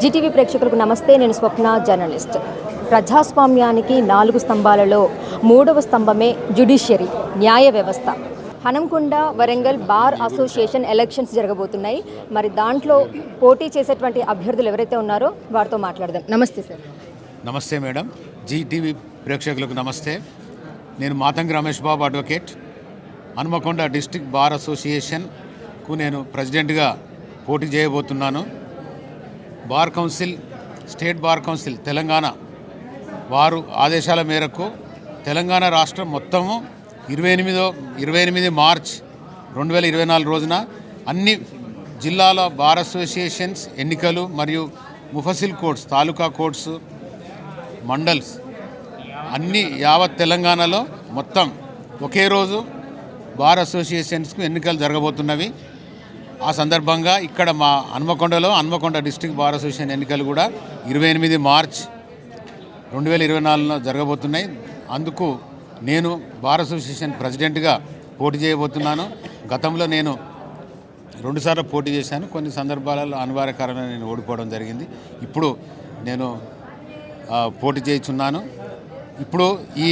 Zee TV ప్రేక్షకులకు నమస్తే నేను స్వప్న జర్నలిస్ట్. ప్రజాస్వామ్యానికి నాలుగు స్తంభాలలో మూడవ స్తంభమే జ్యుడిషియరీ న్యాయ వ్యవస్థ. Hanamkonda Warangal bar association elections జరగబోతున్నాయి. మరి దాంట్లో పోటీ చేసేటువంటి అభ్యర్థులు ఎవరైతే ఉన్నారో వారితో మాట్లాడదాం. నమస్తే సార్. నమస్తే మేడం. జీటీవీ ప్రేక్షకులకు నమస్తే. నేను Matangi Ramesh Babu advocate. Hanumakonda district bar అసోసియేషన్కు నేను ప్రెసిడెంట్గా పోటీ చేయబోతున్నాను. Bar council state bar council Telangana. వారు ఆదేశాల మేరకు తెలంగాణ రాష్ట్రం మొత్తము ఇరవై ఎనిమిదో ఇరవై ఎనిమిది మార్చ్ రెండు వేల ఇరవై నాలుగు రోజున అన్ని జిల్లాల బార్ అసోసియేషన్స్ ఎన్నికలు మరియు ముఫసిల్ కోర్ట్స్ తాలూకా కోర్ట్స్ మండల్స్ అన్ని యావత్ తెలంగాణలో మొత్తం ఒకే రోజు బార్ అసోసియేషన్స్కు ఎన్నికలు జరగబోతున్నవి. ఆ సందర్భంగా ఇక్కడ మా హన్మకొండలో హన్మకొండ డిస్టిక్ బార్ అసోసియేషన్ ఎన్నికలు కూడా ఇరవై ఎనిమిది మార్చ్ రెండు వేల ఇరవై నాలుగులో జరగబోతున్నాయి. అందుకు నేను బార్ అసోసియేషన్ ప్రెసిడెంట్గా పోటీ చేయబోతున్నాను. గతంలో నేను రెండుసార్లు పోటీ చేశాను. కొన్ని సందర్భాలలో అనివార్య కారణంగా నేను ఓడిపోవడం జరిగింది. ఇప్పుడు నేను పోటీ చేయుచున్నాను. ఇప్పుడు ఈ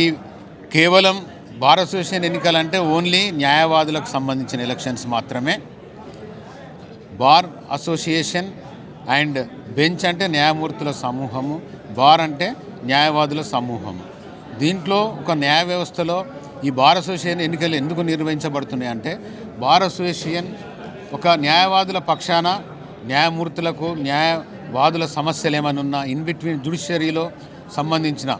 కేవలం బార్ అసోసియేషన్ ఎన్నికలంటే ఓన్లీ న్యాయవాదులకు సంబంధించిన ఎలక్షన్స్ మాత్రమే. బార్ అసోసియేషన్ అండ్ బెంచ్ అంటే న్యాయమూర్తుల సమూహము బార్ అంటే న్యాయవాదుల సమూహము. దీంట్లో ఒక న్యాయ వ్యవస్థలో ఈ బార్ అసోసియేషన్ ఎన్నికలు ఎందుకు నిర్వహించబడుతున్నాయి అంటే బార్ అసోసియేషన్ ఒక న్యాయవాదుల పక్షాన న్యాయమూర్తులకు న్యాయవాదుల సమస్యలు ఏమైనా ఉన్నా ఇన్ బిట్వీన్ జుడిషియరీలో సంబంధించిన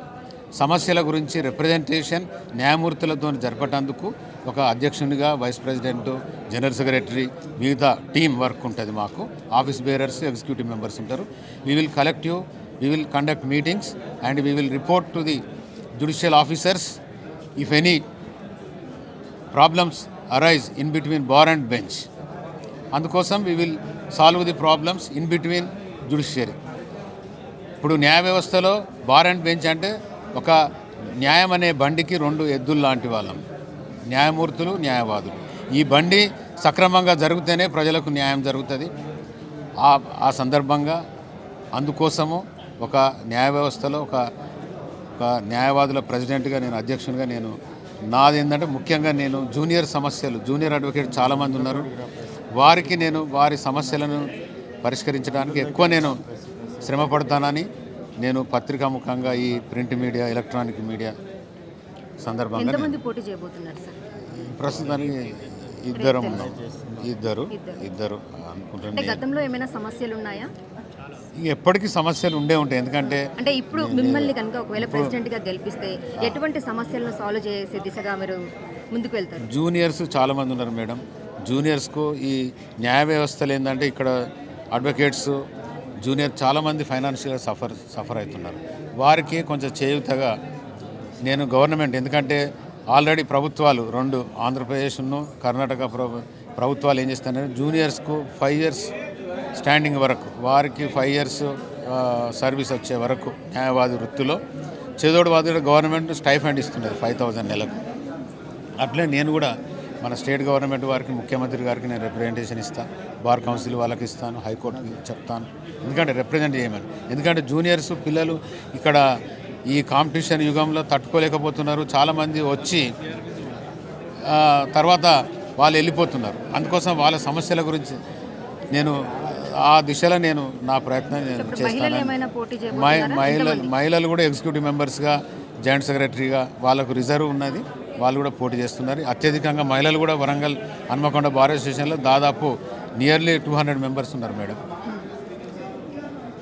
సమస్యల గురించి రిప్రజెంటేషన్ న్యాయమూర్తులతో జరపటందుకు ఒక అధ్యక్షునిగా వైస్ ప్రెసిడెంట్ జనరల్ సెక్రటరీ మిగతా టీం వర్క్ ఉంటుంది మాకు. ఆఫీస్ బేరర్స్ ఎగ్జిక్యూటివ్ మెంబర్స్ ఉంటారు. We will collective we will conduct meetings and we will report to the judicial officers if any problems arise in between bar and bench అందుకోసం we will solve the problems in between judiciary ఇప్పుడు న్యాయ వ్యవస్థలో bar and bench అంటే ఒక న్యాయం అనే బండికి రెండు ఎద్దులు లాంటి వాళ్ళం. న్యాయమూర్తులు న్యాయవాదులు. ఈ బండి సక్రమంగా జరిగితేనే ప్రజలకు న్యాయం జరుగుతుంది. ఆ ఆ సందర్భంగా అందుకోసము ఒక న్యాయ వ్యవస్థలో ఒక ఒక న్యాయవాదుల ప్రెసిడెంట్గా నేను అధ్యక్షునిగా నేను నాది ఏంటంటే ముఖ్యంగా నేను జూనియర్ సమస్యలు జూనియర్ అడ్వకేట్ చాలామంది ఉన్నారు. వారికి నేను వారి సమస్యలను పరిష్కరించడానికి ఎక్కువ నేను శ్రమ పడతానని నేను పత్రికాముఖంగా ఈ ప్రింట్ మీడియా ఎలక్ట్రానిక్ మీడియా సందర్భంగా ప్రస్తుతానికి ఇద్దరం ఇద్దరు ఇద్దరు అనుకుంటున్నాను గతంలో ఏమైనా సమస్యలు ఉన్నాయా? ఎప్పటికీ సమస్యలు ఉండే ఉంటాయి. ఎందుకంటే అంటే ఇప్పుడు మిమ్మల్ని కనుక ఒకవేళ ప్రెసిడెంట్గా గెలిపిస్తే ఎటువంటి సమస్యలను సాల్వ్ చేసే దిశగా మీరు ముందుకు వెళ్తారు? జూనియర్స్ చాలామంది ఉన్నారు మేడం. జూనియర్స్కు ఈ న్యాయ వ్యవస్థలు ఏంటంటే ఇక్కడ అడ్వకేట్స్ జూనియర్ చాలామంది ఫైనాన్షియల్గా సఫర్ సఫర్ అవుతున్నారు. వారికి కొంచెం చేయుతగా నేను గవర్నమెంట్ ఎందుకంటే ఆల్రెడీ ప్రభుత్వాలు రెండు ఆంధ్రప్రదేశ్ను కర్ణాటక ప్రభుత్వాలు ఏం చేస్తున్నారంటే జూనియర్స్కు ఫైవ్ ఇయర్స్ స్టాండింగ్ వరకు వారికి ఫైవ్ ఇయర్స్ సర్వీస్ వచ్చే వరకు న్యాయవాది వృత్తిలో. చేదోడు వాదుడు గవర్నమెంట్ స్టైఫండ్ ఇస్తున్నది ఫైవ్ థౌజండ్ నెలకు. అట్లే నేను కూడా మన స్టేట్ గవర్నమెంట్ వారికి ముఖ్యమంత్రి గారికి నేను రిప్రజెంటేషన్ ఇస్తాను బార్ కౌన్సిల్ వాళ్ళకి ఇస్తాను హైకోర్టుకి చెప్తాను. ఎందుకంటే రిప్రజెంట్ చేయమని. ఎందుకంటే జూనియర్స్ పిల్లలు ఇక్కడ ఈ కాంపిటీషన్ యుగంలో తట్టుకోలేకపోతున్నారు. చాలామంది వచ్చి తర్వాత వాళ్ళు వెళ్ళిపోతున్నారు. అందుకోసం వాళ్ళ సమస్యల గురించి నేను ఆ దిశలో నేను నా ప్రయత్నం నేను చేస్తాను మహిళలు మహిళలు కూడా ఎగ్జిక్యూటివ్ మెంబర్స్గా జాయింట్ సెక్రటరీగా వాళ్ళకు రిజర్వ్ ఉన్నది. వాళ్ళు కూడా పోటీ చేస్తున్నారు. అత్యధికంగా మహిళలు కూడా వరంగల్ హన్మకొండ బార్ అసోసియేషన్లో దాదాపు నియర్లీ టూ హండ్రెడ్ మెంబర్స్ ఉన్నారు మేడం.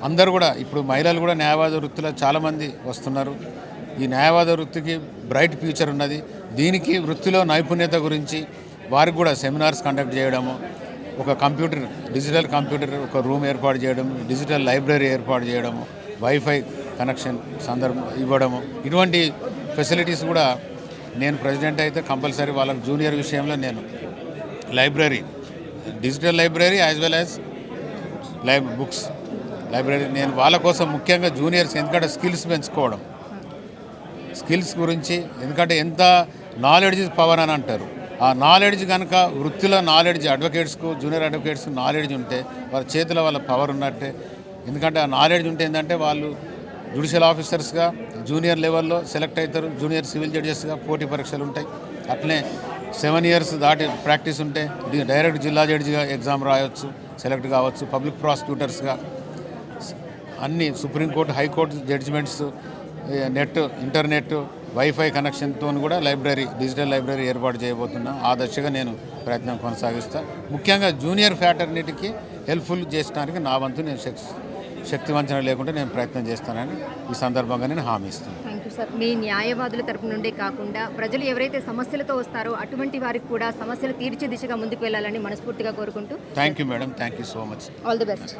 అందరూ కూడా ఇప్పుడు మహిళలు కూడా న్యాయవాద వృత్తిలో చాలామంది వస్తున్నారు. ఈ న్యాయవాద వృత్తికి బ్రైట్ ఫ్యూచర్ ఉన్నది. దీనికి వృత్తిలో నైపుణ్యత గురించి వారికి కూడా సెమినార్స్ కండక్ట్ చేయడము ఒక కంప్యూటర్ డిజిటల్ కంప్యూటర్ ఒక రూమ్ ఏర్పాటు చేయడం డిజిటల్ లైబ్రరీ ఏర్పాటు చేయడము వైఫై కనెక్షన్ సందర్భం ఇవ్వడము ఇటువంటి ఫెసిలిటీస్ కూడా నేను ప్రెసిడెంట్ అయితే కంపల్సరీ వాళ్ళకి జూనియర్ విషయంలో నేను library digital library as well as lib books library నేను వాళ్ళ కోసం ముఖ్యంగా జూనియర్స్ ఎందుకంటే స్కిల్స్ పెంచుకోవడం. స్కిల్స్ గురించి ఎందుకంటే ఎంత నాలెడ్జ్ ఇస్ పవర్ అని అంటారు. ఆ నాలెడ్జ్ కనుక వృత్తిలో నాలెడ్జ్ అడ్వకేట్స్కు జూనియర్ అడ్వకేట్స్ నాలెడ్జ్ ఉంటే వాళ్ళ చేతిలో వాళ్ళ పవర్ ఉన్నట్టే. ఎందుకంటే ఆ నాలెడ్జ్ ఉంటే ఏంటంటే వాళ్ళు జుడిషియల్ ఆఫీసర్స్గా జూనియర్ లెవెల్లో సెలెక్ట్ అవుతారు. జూనియర్ సివిల్ జడ్జెస్గా పోటీ పరీక్షలు ఉంటాయి. అట్లనే సెవెన్ ఇయర్స్ దాటి ప్రాక్టీస్ ఉంటే డైరెక్ట్ జిల్లా జడ్జిగా ఎగ్జామ్ రాయొచ్చు సెలెక్ట్ కావచ్చు పబ్లిక్ ప్రాసిక్యూటర్స్గా అన్ని supreme court high court judgements net internet WiFi కనెక్షన్తో కూడా లైబ్రరీ డిజిటల్ లైబ్రరీ ఏర్పాటు చేయబోతున్నా. ఆ దశగా నేను ప్రయత్నం కొనసాగిస్తా. ముఖ్యంగా జూనియర్ ఫ్యాటర్నిటీకి హెల్ప్ఫుల్ చేయడానికి నా వంతు నేను శక్తి వంచన లేకుండా నేను ప్రయత్నం చేస్తానని ఈ సందర్భంగా నేను హామీ ఇస్తున్నాను. యూ సార్ మీ న్యాయవాదుల తరపు నుండే కాకుండా ప్రజలు ఎవరైతే సమస్యలతో వస్తారో అటువంటి వారికి కూడా సమస్యలు తీర్చే దిశగా ముందుకు వెళ్ళాలని మనస్ఫూర్తిగా కోరుకుంటూ thank you madam thank you so much all the best